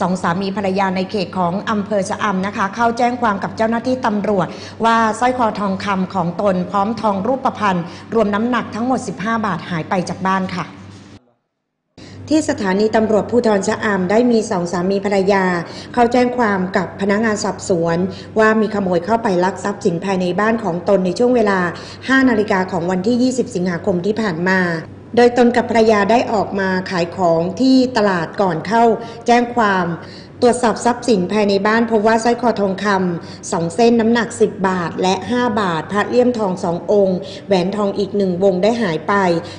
สองสามีภรรยาในเขตของอำเภอชะอำนะคะ เข้าแจ้งความกับเจ้าหน้าที่ตำรวจ ว่าสร้อยคอทองคำของตนพร้อมทองรูปพรรณรวมน้ำหนักทั้งหมด 15 บาทหายไปจากบ้านค่ะที่สถานีตำรวจภูธรชะอำได้มีสองสามีภรรยา เข้าแจ้งความกับพนักงานสอบสวน ว่ามีขโมยเข้าไปลักทรัพย์สินภายในบ้านของตนในช่วงเวลา 5 นาฬิกาของวันที่ 20 สิงหาคมที่ผ่านมา โดยตนกับภรรยาได้ออกมาขายของที่ตลาดก่อนเข้าแจ้งความ ตรวจสอบทรัพย์สินภายในบ้านพบว่าสร้อยคอทองคำสองเส้นน้ำหนัก 10 บาทและ 5 บาท พระเลี่ยมทองสององค์ แหวนทองอีกหนึ่งวงได้หายไป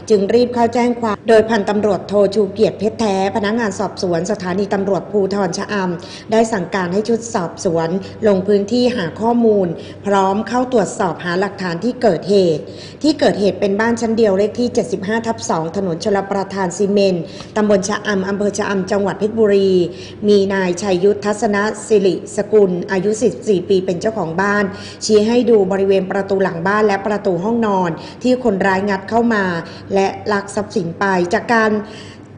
จึงรีบเข้าแจ้งความ โดยพันตำรวจโทชูเกียรติเพชรแท้ พนักงานสอบสวนสถานีตำรวจภูธรชะอำได้สั่งการให้ชุดสอบสวน ลงพื้นที่หาข้อมูล พร้อมเข้าตรวจสอบหาหลักฐานที่เกิดเหตุ ที่เกิดเหตุเป็นบ้านชั้นเดียวเลขที่ 75ทับ2ถนนชลประทานซีเมนต์ตำบลชะอำอำเภอชะอำจังหวัดเพชรบุรี มีนายชัยยุทธทัศนสิริสกุล อายุ 14 ปีเป็นเจ้าของบ้าน ชี้ให้ดูบริเวณประตูหลังบ้านและประตูห้องนอน ที่คนร้ายงัดเข้ามา และลักทรัพย์สินไปจากการ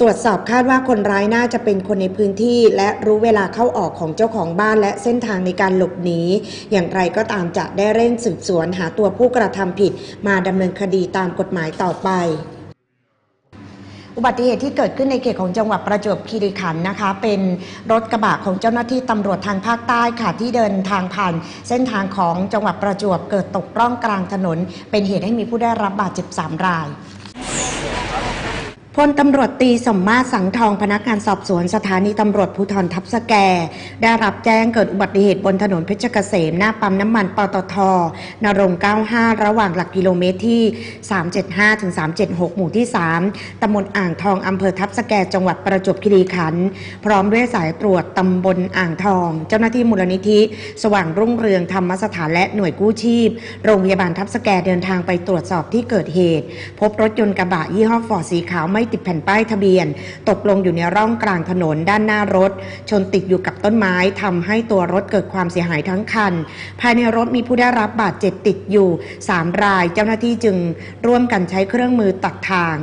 ตรวจสอบคาดว่าคนร้ายน่าจะเป็นคนในพื้นที่ และรู้เวลาเข้าออกของเจ้าของบ้านและเส้นทางในการหลบหนี อย่างไรก็ตามจะได้เร่งสืบสวนหาตัวผู้กระทำผิด มาดำเนินคดีตามกฎหมายต่อไป อุบัติเหตุที่เกิดขึ้นในเขตของจังหวัดประจวบคีรีขันธ์นะคะ เป็นรถกระบะของเจ้าหน้าที่ตำรวจทางภาคใต้ค่ะ ที่เดินทางผ่าน เส้นทางของจังหวัดประจวบเกิดตกร่องกลางถนน เป็นเหตุให้มีผู้ได้รับบาดเจ็บ3ราย พลตำรวจตีสมมาตรสังทองพนักงานสอบสวนสถานีตำรวจภูธรทับสแก ได้รับแจ้งเกิดอุบัติเหตุบนถนนเพชรเกษม หน้าปั๊มน้ำมันปตทนรง 95 ระหว่างหลักกิโลเมตรที่ 375ถึง376 หมู่ที่ 3 ตำบลอ่างทองอำเภอทับสแกจังหวัดประจวบคีรีขันธ์พร้อมด้วยสายตรวจตำบลอ่างทอง เจ้าหน้าที่มูลนิธิ สว่างรุ่งเรืองธรรมสถานและหน่วยกู้ชีพ โรงพยาบาลทับสแกเดินทางไปตรวจสอบที่เกิดเหตุ พบรถยนต์กระบะยี่ห้อฟอร์ดสีขาวไม่ติดแผ่นป้ายทะเบียน ตกลงอยู่ในร่องกลางถนนด้านหน้ารถ ชนติดอยู่กับต้นไม้ทำให้ตัวรถเกิดความเสียหายทั้งคัน ภายในรถมีผู้ได้รับบาดเจ็บติดอยู่ 3 ราย เจ้าหน้าที่จึงร่วมกันใช้เครื่องมือตัดทาง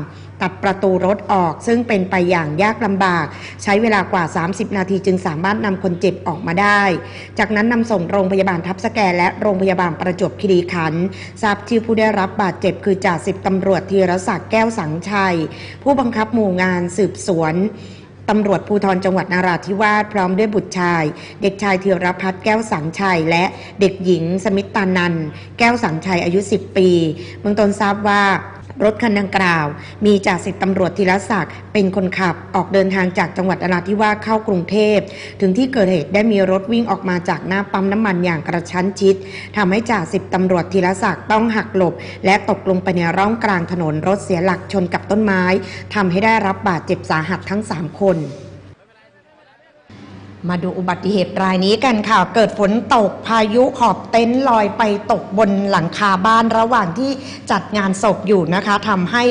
ตัดประตูรถออก ซึ่งเป็นไปอย่างยากลำบาก ใช้เวลากว่า 30 นาทีจึงสามารถนำคนเจ็บออกมาได้ จากนั้นนำส่งโรงพยาบาลทับสแกและโรงพยาบาลประจวบคีรีขันธ์ทราบชื่อผู้ได้รับบาดเจ็บคือจ่าสิบตำรวจธีรศักดิ์แก้วสังชัย ผู้บังคับหมู่งานสืบสวนตำรวจภูธรจังหวัดนาราธิวาสพร้อมด้วยบุตรชาย เด็กชายธียรพัฒน์แก้วสังชัย และเด็กหญิงสมิตตานัน แก้วสังชัยอายุ 10 ปีเบื้องต้นทราบว่า รถคันดังกล่าว มีจ่าสิบตำรวจธีรศักดิ์เป็นคนขับออกเดินทางจากจังหวัดนราธิวาสเข้ากรุงเทพ ถึงที่เกิดเหตุได้มีรถวิ่งออกมาจากหน้าปั๊มน้ำมันอย่างกระชั้นชิดทำให้จ่าสิบตำรวจธีรศักดิ์ต้องหักหลบ และตกลงไปในร่องกลางถนนรถเสียหลักชนกับต้นไม้ทำให้ได้รับบาดเจ็บสาหัสทั้ง 3 คน มาดูอุบัติเหตุรายนี้กันค่ะ เกิดฝนตกพายุขอบเต็นท์ลอยไปตกบนหลังคาบ้านระหว่างที่จัดงานศพอยู่นะคะทำให้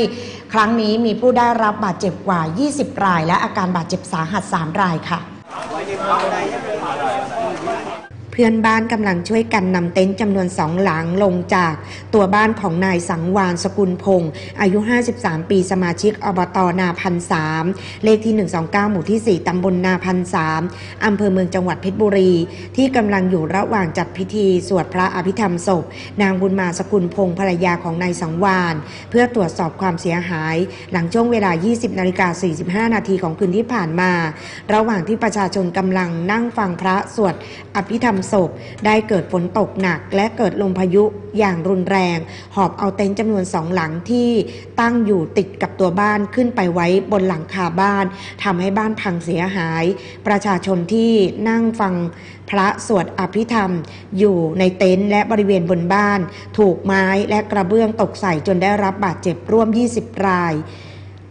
ครั้งนี้มีผู้ได้รับบาดเจ็บกว่า 20 ราย และอาการบาดเจ็บสาหัส 3 รายค่ะ เพื่อนบ้านกำลังช่วยกันนำเต็นท์จำนวนสองหลังลงจากตัวบ้านของนายสังวานสกุลพงศ์อายุ 53 ปีสมาชิกอบตนาพันสามเลขที่ 129 หมู่ที่ 4 ตำบลนาพันสามอำเภอเมืองจังหวัดเพชรบุรี ที่กำลังอยู่ระหว่างจัดพิธีสวดพระอภิธรรมศพ นางบุญมาสกุลพงศ์ภรรยาของนายสังวานเพื่อตรวจสอบความเสียหาย หลังช่วงเวลา 20นาฬิกา45 นาทีของคืนที่ผ่านมา ระหว่างที่ประชาชนกำลังนั่งฟังพระสวดอภิธรรมศพ ได้เกิดฝนตกหนักและเกิดลมพายุอย่างรุนแรง หอบเอาเต็นท์จำนวนสองหลังที่ตั้งอยู่ติดกับตัวบ้านขึ้นไปไว้บนหลังคาบ้านทำให้บ้านพังเสียหาย ประชาชนที่นั่งฟังพระสวดอภิธรรม อยู่ในเต็นท์และบริเวณบนบ้าน ถูกไม้และกระเบื้องตกใส่จนได้รับบาดเจ็บร่วม 20 ราย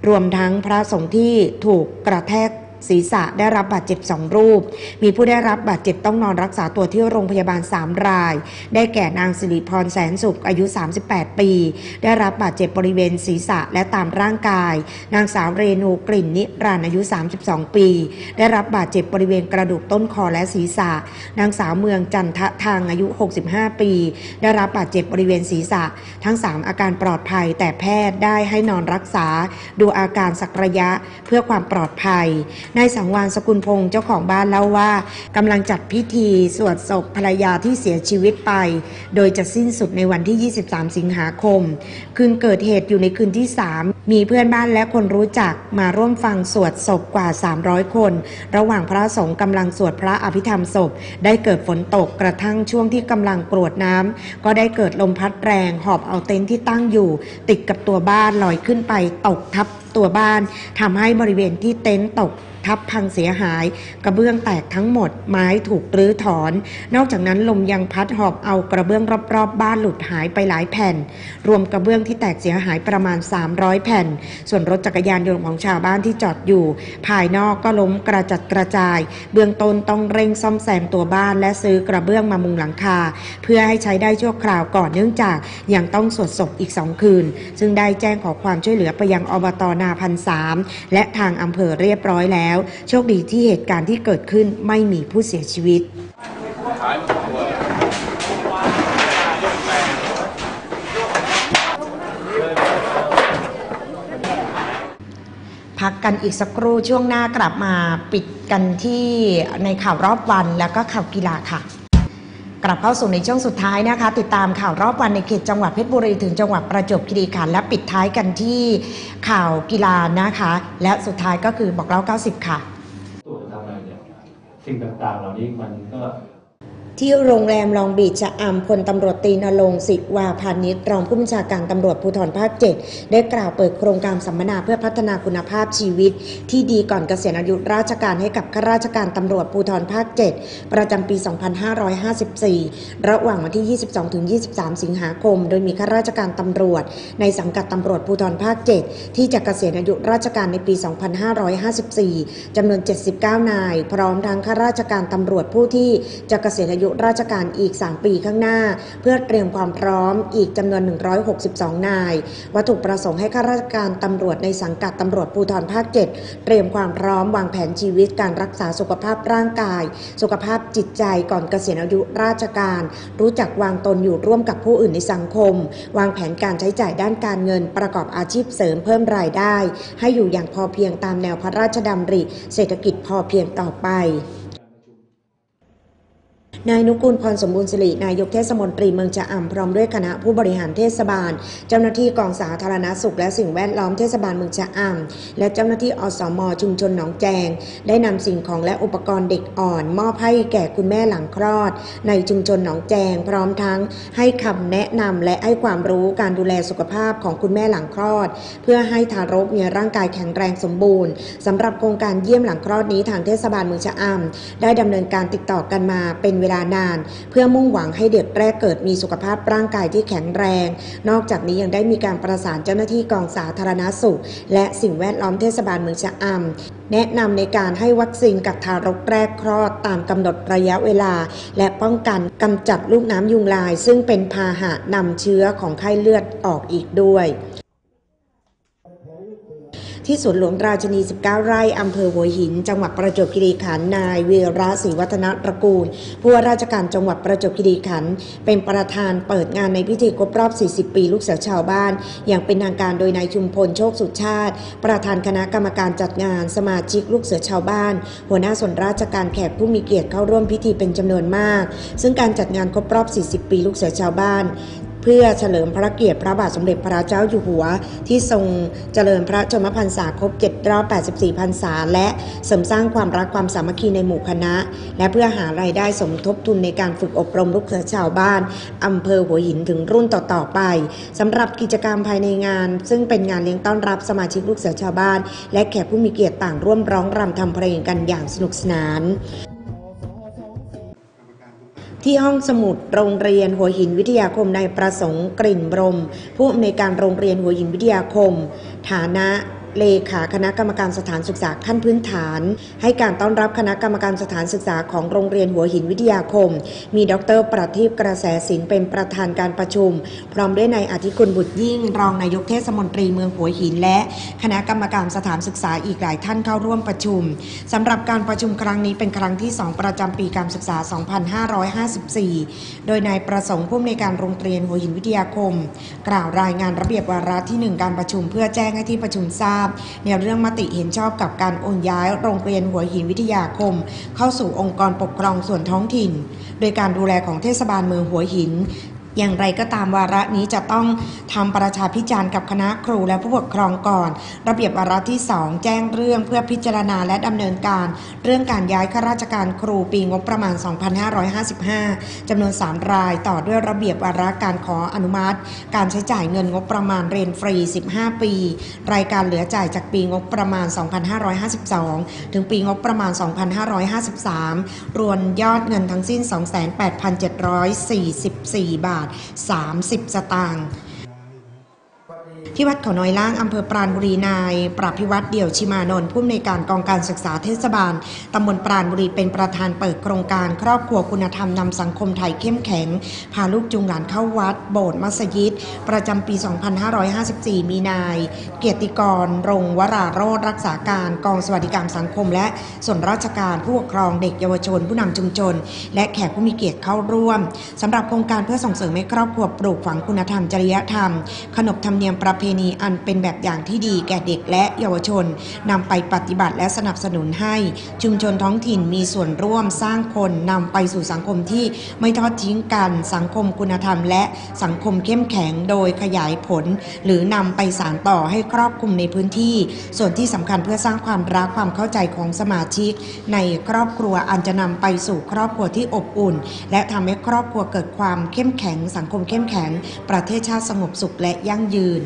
รวมทั้งพระสงฆ์ที่ถูกกระแทก ศีรษะได้รับบาดเจ็บสองรูป มีผู้ได้รับบาดเจ็บต้องนอนรักษาตัวที่โรงพยาบาล 3 ราย ได้แก่นางสิริพรแสนสุขอายุ 38 ปี ได้รับบาดเจ็บบริเวณศีรษะและตามร่างกาย นางสาวเรนูกลิ่นนิรันอายุ 32 ปี ได้รับบาดเจ็บบริเวณกระดูกต้นคอและศีรษะ นางสาวเมืองจันทะทางอายุ 65 ปี ได้รับบาดเจ็บบริเวณศีรษะ ทั้ง 3 อาการปลอดภัย แต่แพทย์ได้ให้นอนรักษา ดูอาการสักระยะเพื่อความปลอดภัยนายสังวานสกุลพงศ์เจ้าของบ้านเล่าว่ากำลังจัดพิธีสวดศพภรรยาที่เสียชีวิตไป โดยจะสิ้นสุดในวันที่ 23 สิงหาคม คืนเกิดเหตุอยู่ในคืนที่ 3 มีเพื่อนบ้านและคนรู้จักมาร่วมฟังสวดศพกว่า 300 คน ระหว่างพระสงฆ์กำลังสวดพระอภิธรรมศพ ได้เกิดฝนตกกระทั่งช่วงที่กำลังกรวดน้ำก็ได้เกิดลมพัดแรง หอบเอาเต็นท์ที่ตั้งอยู่ ติดกับตัวบ้านลอยขึ้นไปตกทับตัวบ้านทำให้บริเวณที่เต็นท์ตกทับพังเสียหาย กระเบื้องแตกทั้งหมด ไม้ถูกรื้อถอน นอกจากนั้นลมยังพัดหอบเอากระเบื้องรอบๆบบ้านหลุดหายไปหลายแผ่น รวมกระเบื้องที่แตกเสียหายประมาณ 300 แผ่น ส่วนรถจักรยานยนต์ของชาวบ้านที่จอดอยู่ ภายนอกก็ล้มกระจัดกระจาย เบื้องต้นต้องเร่งซ่อมแซมตัวบ้านและซื้อกระเบื้องมามุงหลังคา เพื่อให้ใช้ได้ชั่วคราวก่อนเนื่องจากยังต้องสวดศพอีกสองคืน ซึ่งได้แจ้งขอความช่วยเหลือไปยังอบตนาพันสามและทางอำเภอเรียบร้อยแล้ว โชคดีที่เหตุการณ์ที่เกิดขึ้นไม่มีผู้เสียชีวิตพักกันอีกสักครู่ช่วงหน้ากลับมาปิดกันที่ในข่าวรอบวันแล้วก็ข่าวกีฬาค่ะ กลับเข้าสู่ในช่วงสุดท้ายนะคะ ติดตามข่าวรอบวันในเขตจังหวัดเพชรบุรีถึงจังหวัดประจวบคีรีขันธ์และปิดท้ายกันที่ข่าวกีฬานะคะ และสุดท้ายก็คือบอกเล่า 90 ค่ะ ตู้ทำอะไรเนี่ยสิ่งต่างๆ เหล่านี้มันก็ ที่โรงแรมลองบีชชะอำพลตำรวจตีนรงศิวาพานิชรองผู้บัญชาการตำรวจภูธรภาค7ได้กล่าวเปิดโครงการสัมมนาเพื่อพัฒนาคุณภาพชีวิต ที่ดีก่อนเกษียณอายุราชการให้กับข้าราชการตำรวจภูธรภาค7ประจำปี 2554 ระหว่างวันที่ 22-23 สิงหาคม โดยมีข้าราชการตำรวจ ในสังกัดตำรวจภูธรภาค7ที่จะเกษียณอายุราชการในปี 2554จำนวน 79 นาย พร้อมทั้งข้าราชการตำรวจผู้ที่จะเกษียณอายุราชการอีก 3 ปีข้างหน้า เพื่อเตรียมความพร้อมอีกจำนวน 162 นาย วัตถุประสงค์ให้ข้าราชการตำรวจในสังกัดตำรวจภูธรภาค 7 เตรียมความพร้อมวางแผนชีวิตการรักษาสุขภาพร่างกาย สุขภาพจิตใจก่อนเกษียณอายุราชการ รู้จักวางตนอยู่ร่วมกับผู้อื่นในสังคม วางแผนการใช้จ่ายด้านการเงิน ประกอบอาชีพเสริมเพิ่มรายได้ ให้อยู่อย่างพอเพียงตามแนวพระราชดำริ เศรษฐกิจพอเพียงต่อไป นายนุกูลพรสมบูรณ์สิรินายกเทศมนตรีเมืองชะอำพร้อมด้วยคณะผู้บริหารเทศบาล เจ้าหน้าที่กองสาธารณสุข และสิ่งแวดล้อมเทศบาลเมืองชะอำและเจ้าหน้าที่อสมชุมชนหนองแจง ได้นำสิ่งของและอุปกรณ์เด็กอ่อน มอบให้แก่คุณแม่หลังคลอด ในชุมชนหนองแจง พร้อมทั้งให้คำแนะนำและให้ความรู้การดูแลสุขภาพของคุณแม่หลังคลอด เพื่อให้ทารกมีร่างกายแข็งแรงสมบูรณ์สำหรับโครงการเยี่ยมหลังคลอดนี้ทางเทศบาลเมืองชะอำได้ดำเนินการติดต่อกันมาเป็นเวลานาน เพื่อมุ่งหวังให้เด็กแรกเกิดมีสุขภาพร่างกายที่แข็งแรง นอกจากนี้ยังได้มีการประสานเจ้าหน้าที่กองสาธารณสุข และสิ่งแวดล้อมเทศบาลเมืองชะอำแนะนำในการให้วัคซีนกับทารกแรกคลอดตามกำหนดระยะเวลา และป้องกันกำจัดลูกน้ำยุงลาย ซึ่งเป็นพาหะนำเชื้อของไข้เลือดออกอีกด้วย ที่สวนหลวงราชนี 19 ไร่ อำเภอหัวหิน จังหวัดประจวบคีรีขันธ์ นายเวรศรีวัฒนตระกูล ผู้ว่าราชการจังหวัดประจวบคีรีขันธ์ เป็นประธานเปิดงานในพิธีครบรอบ 40 ปีลูกเสือชาวบ้าน อย่างเป็นทางการโดยนายชุมพลโชคสุชาติ ประธานคณะกรรมการจัดงาน สมาชิกลูกเสือชาวบ้าน หัวหน้าส่วนราชการแขกผู้มีเกียรติเข้าร่วมพิธีเป็นจำนวนมาก ซึ่งการจัดงานครบรอบ 40 ปีลูกเสือชาวบ้าน เพื่อเฉลิมพระเกียรติพระบาทสมเด็จพระเจ้าอยู่หัว ที่ทรงเจริญพระชนมพรรษาครบ7รอบ84พรรษา และเสริมสร้างความรักความสามัคคีในหมู่คณะ และเพื่อหารายได้สมทบทุนในการฝึกอบรมลูกเสือชาวบ้านอำเภอหัวหินถึงรุ่นต่อๆไปสำหรับกิจกรรมภายในงาน ซึ่งเป็นงานเลี้ยงต้อนรับสมาชิกลูกเสือชาวบ้าน และแขกผู้มีเกียรติต่างร่วมร้องรำทำเพลงกันอย่างสนุกสนาน ที่ห้องสมุดโรงเรียนหัวหินวิทยาคมนายประสงค์กลิ่นบรม ผู้อำนวยการโรงเรียนหัวหินวิทยาคม ฐานะ เลขาคณะกรรมการสถานศึกษาขั้นพื้นฐาน ให้การต้อนรับคณะกรรมการสถานศึกษาของโรงเรียนหัวหินวิทยาคม มีดรประทีปกระแสสินเป็นประธานการประชุม พร้อมด้วยนายอธิคุณบุตรยิ่ง รองนายกเทศมนตรีเมืองหัวหิน และคณะกรรมการสถานศึกษาอีกหลายท่านเข้าร่วมประชุมสำหรับการประชุมครั้งนี้เป็นครั้งที่ 2 ประจำปีการศึกษา 2554 โดยนายประสงค์ผู้อำนวยการโรงเรียนหัวหินวิทยาคม กล่าวรายงานระเบียบวาระที่ 1 การประชุมเพื่อแจ้งให้ที่ประชุมทราบาพ ในเรื่องมติเห็นชอบกับการโอนย้ายโรงเรียนหัวหินวิทยาคม เข้าสู่องค์กรปกครองส่วนท้องถิ่น โดยการดูแลของเทศบาลเมืองหัวหิน อย่างไรก็ตามวาระนี้จะต้องทำประชาพิจารณ์กับคณะครูและผู้ปกครองก่อน ระเบียบวาระที่ 2 แจ้งเรื่องเพื่อพิจารณาและดำเนินการ เรื่องการย้ายข้าราชการครูปีงบประมาณ 2555จำนวน 3 รายต่อด้วยระเบียบวาระการขออนุมัติ การใช้จ่ายเงินงบประมาณเรียนฟรี 15 ปี รายการเหลือจ่ายจากปีงบประมาณ 2552 ถึงปีงบประมาณ 2553 รวมยอดเงินทั้งสิ้น 28,744 บาท30 สตางค์ ที่วัดเขาน้อยล่างอำเภอปราณบุรีนาย ปราพิวัตรเดี่ยวชิมานนท์ผู้อำนวยการกองการศึกษาเทศบาลตำบลปราณบุรีเป็นประธานเปิดโครงการ ครอบครัวคุณธรรมนำสังคมไทยเข้มแข็ง พาลูกจูงหลานเข้าวัด โบสถ์มัสยิด ประจำปี 2554 มีนาย เกียรติกร รงวราโรธรักษาการกองสวัสดิการสังคม และส่วนราชการผู้ปกครองเด็กเยาวชน ผู้นำชุมชน และแขกผู้มีเกียรติเข้าร่วมสำหรับโครงการเพื่อส่งเสริมให้ครอบครัวปลูกฝังคุณธรรมจริยธรรม ขนบธรรมเนียมประเพณีอันเป็นแบบอย่างที่ดีแก่เด็กและเยาวชนนำไปปฏิบัติและสนับสนุนให้ชุมชนท้องถิ่นมีส่วนร่วมสร้างคนนำไปสู่สังคมที่ไม่ทอดทิ้งกันสังคมคุณธรรม และสังคมเข้มแข็งโดยขยายผล หรือนำไปสานต่อให้ครอบคลุมในพื้นที่ ส่วนที่สำคัญเพื่อสร้างความรักความเข้าใจของสมาชิก ในครอบครัวอันจะนำไปสู่ครอบครัวที่อบอุ่น และทำให้ครอบครัวเกิดความเข้มแข็ง สังคมเข้มแข็ง ประเทศชาติสงบสุขและยั่งยืน